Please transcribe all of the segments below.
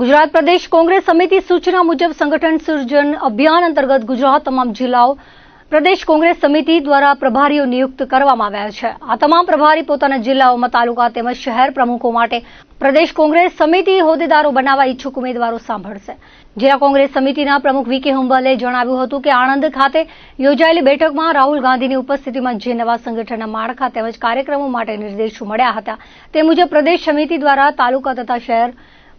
ગુજરાત પ્રદેશ કોંગ્રેસ સમિતિ સૂચના મુજબ સંગઠન સર્જન અભિયાન અંતર્ગત ગુજરાત તમામ જિલ્લાઓ પ્રદેશ કોંગ્રેસ સમિતિ દ્વારા પ્રભારીઓ નિયુક્ત કરવામાં આવ્યા છે. આ તમામ પ્રભારી પોતાના જિલ્લાઓમાં તાલુકા તેમજ શહેર પ્રમુખો માટે પ્રદેશ કોંગ્રેસ સમિતિ હોદ્દેદારો બનાવવા ઈચ્છુક ઉમેદવારો સાંભળશે. જિલ્લા કોંગ્રેસ સમિતિના પ્રમુખ વી કે હુંબલે જણાવ્યું હતું કે આણંદ ખાતે યોજાયેલી બેઠકમાં રાહુલ ગાંધીની ઉપસ્થિતિમાં જે નવા સંગઠનના માળખા તેમજ કાર્યક્રમો માટે નિર્દેશો મળ્યા હતા, તે મુજબ પ્રદેશ સમિતિ દ્વારા તાલુકા તથા શહેર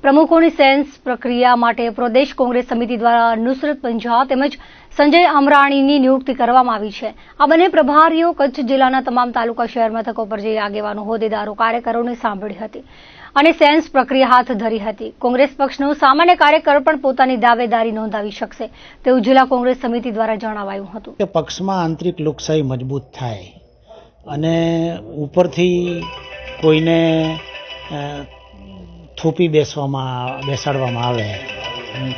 પ્રમુખોની સેન્સ પ્રક્રિયા માટે પ્રદેશ કોંગ્રેસ સમિતિ દ્વારા નુસરત પંજા તેમજ સંજય અમરાણીની નિયુક્તિ કરવામાં આવી છે. આ બંને પ્રભારીઓ કચ્છ જિલ્લાના તમામ તાલુકા શહેર મથકો પર જઈ આગેવાનો, હોદ્દેદારો, કાર્યકરોને સાંભળી હતી અને સેન્સ પ્રક્રિયા હાથ ધરી હતી. કોંગ્રેસ પક્ષનો સામાન્ય કાર્યકર પણ પોતાની દાવેદારી નોંધાવી શકશે તેવું જિલ્લા કોંગ્રેસ સમિતિ દ્વારા જણાવાયું હતું. કે પક્ષમાં આંતરિક લોકશાહી મજબૂત થાય અને ઉપરથી કોઈને થૂપી બેસવામાં, બેસાડવામાં આવે.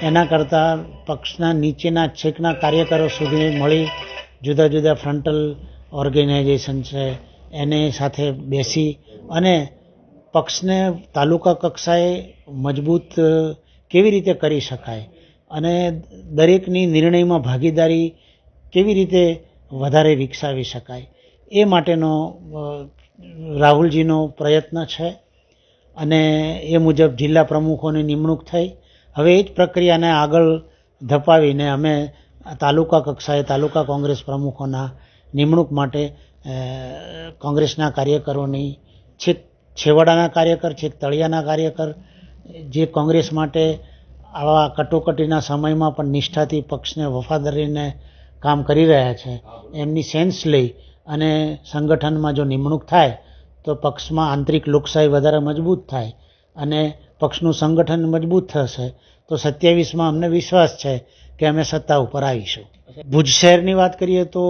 એના કરતાં પક્ષના નીચેના છેકના કાર્યકરો સુધી મળી જુદા જુદા ફ્રન્ટલ ઓર્ગેનાઇઝેશન છે, એની સાથે બેસી અને પક્ષને તાલુકા કક્ષાએ મજબૂત, કેવી રીતે કરી શકાય અને દરેકની નિર્ણયમાં ભાગીદારી કેવી રીતે વધારે વિકસાવી શકાય એ માટેનો રાહુલજીનો પ્રયત્ન છે. અને એ મુજબ જિલ્લા પ્રમુખોની નિમણૂક થઈ. હવે એ જ પ્રક્રિયાને આગળ ધપાવીને અમે તાલુકા કક્ષાએ તાલુકા કોંગ્રેસ પ્રમુખોના નિમણૂક માટે કોંગ્રેસના કાર્યકરોની, છેક છેવાડાના કાર્યકર, છેક તળિયાના કાર્યકર, જે કોંગ્રેસ માટે આવા કટોકટીના સમયમાં પણ નિષ્ઠાથી પક્ષને વફાદારીને કામ કરી રહ્યા છે, એમની સેન્સ લઈ અને સંગઠનમાં જો નિમણૂક થાય તો પક્ષમાં આંતરિક લોકશાહી વધારે મજબૂત થાય અને પક્ષનું સંગઠન મજબૂત થશે, તો સત્યાવીસમાં અમને વિશ્વાસ છે કે અમે સત્તા ઉપર આવીશું. ભુજ શહેરની વાત કરીએ તો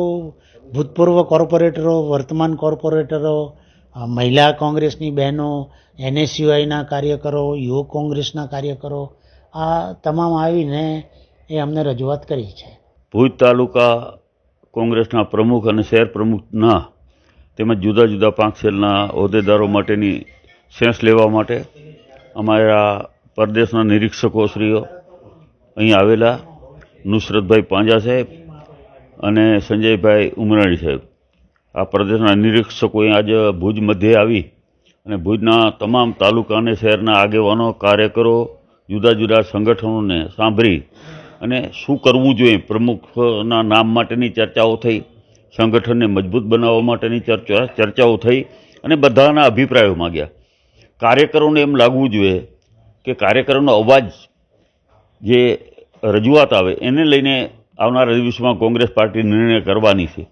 ભૂતપૂર્વ કોર્પોરેટરો, વર્તમાન કોર્પોરેટરો મહિલા કોંગ્રેસની બહેનો, એનએસયુઆઈના કાર્યકરો યુવક કોંગ્રેસના કાર્યકરો, આ તમામ આવીને એ અમને રજૂઆત કરી છે. ભુજ તાલુકા કોંગ્રેસના પ્રમુખ અને શહેર પ્રમુખના તેમજ જુદા જુદા પાંખસેલના હોદ્દેદારો માટેની સેન્સ લેવા માટે અમારા પરદેશના નિરીક્ષકો શ્રીઓ અહીં આવેલા નુસરતભાઈ પાંજા સાહેબ અને સંજયભાઈ ઉમરાણી સાહેબ. આ પ્રદેશના નિરીક્ષકો આજે ભુજ મધ્યે આવી અને ભુજના તમામ તાલુકા અને શહેરના આગેવાનો, કાર્યકરો, જુદા જુદા સંગઠનોને સાંભળી અને શું કરવું જોઈએ પ્રમુખના નામ માટેની ચર્ચાઓ થઈ. સંગઠનને મજબૂત બનાવવા માટેની ચર્ચા ચર્ચાઓ થઈ અને બધાના અભિપ્રાયો માગ્યા. કાર્યકરોને એમ લાગવું જોઈએ કે કાર્યકરોનો અવાજ જે રજૂઆત આવે એને લઈને આવનારા દિવસમાં કોંગ્રેસ પાર્ટી નિર્ણય કરવાની છે.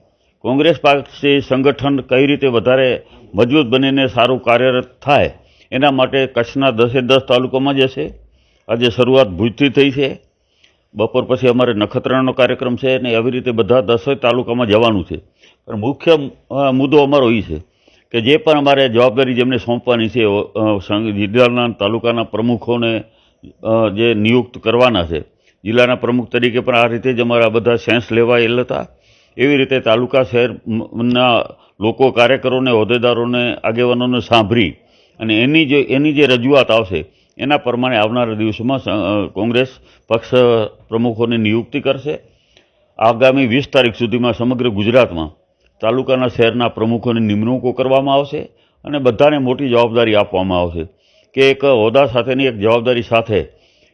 કોંગ્રેસ પાસે સંગઠન કઈ રીતે વધારે મજબૂત બનીને સારું કાર્યરત થાય એના માટે કચ્છના દસે દસ તાલુકામાં જશે આજે શરૂઆત ભુજથી થઈ છે. બપોર પછી અમારે નખત્રાણાનો કાર્યક્રમ છે અને આવી રીતે બધા દસેય તાલુકામાં જવાનું છે. પણ મુખ્ય મુદ્દો અમારો એ છે કે જે પણ અમારે જવાબદારી જેમને સોંપવાની છે જિલ્લાના તાલુકાના પ્રમુખોને જે નિયુક્ત કરવાના છે, જિલ્લાના પ્રમુખ તરીકે પણ આ રીતે જ અમારા બધા સેન્સ લેવાયેલ હતા. એવી રીતે તાલુકા શહેરના લોકો, કાર્યકરોને, હોદ્દેદારોને, આગેવાનોને સાંભળી અને એની જે એની જે રજૂઆત આવશે એના પ્રમાણે આવનારા દિવસોમાં કોંગ્રેસ પક્ષ પ્રમુખોની નિયુક્તિ કરશે. આગામી વીસ તારીખ સુધીમાં સમગ્ર ગુજરાતમાં તાલુકાના શહેરના પ્રમુખોની નિમણૂકો કરવામાં આવશે અને બધાને મોટી જવાબદારી આપવામાં આવશે કે એક હોદ્દા સાથેની એક જવાબદારી સાથે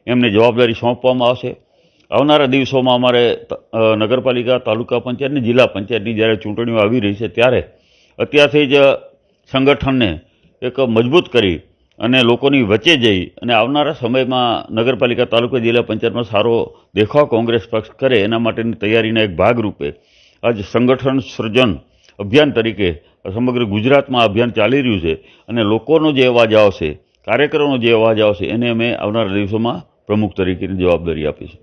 એમને જવાબદારી સોંપવામાં આવશે. આવનારા દિવસોમાં અમારે નગરપાલિકા, તાલુકા પંચાયત અને જિલ્લા પંચાયતની જ્યારે ચૂંટણીઓ આવી રહી છે ત્યારે અત્યારથી જ સંગઠનને એક મજબૂત કરી અને લોકોની વચ્ચે જઈ અને આવનારા સમયમાં નગરપાલિકા તાલુકા જિલ્લા પંચાયતમાં સારો દેખાવ કોંગ્રેસ પક્ષ કરે એના માટેની તૈયારીના એક ભાગરૂપે આજ સંગઠન સર્જન અભિયાન તરીકે સમગ્ર ગુજરાતમાં અભિયાન ચાલી રહ્યું છે અને લોકોનો જે અવાજ આવશે, કાર્યકરોનો જે અવાજ આવશે, એને અમે આવનારા દિવસોમાં પ્રમુખ તરીકેની જવાબદારી આપીશું.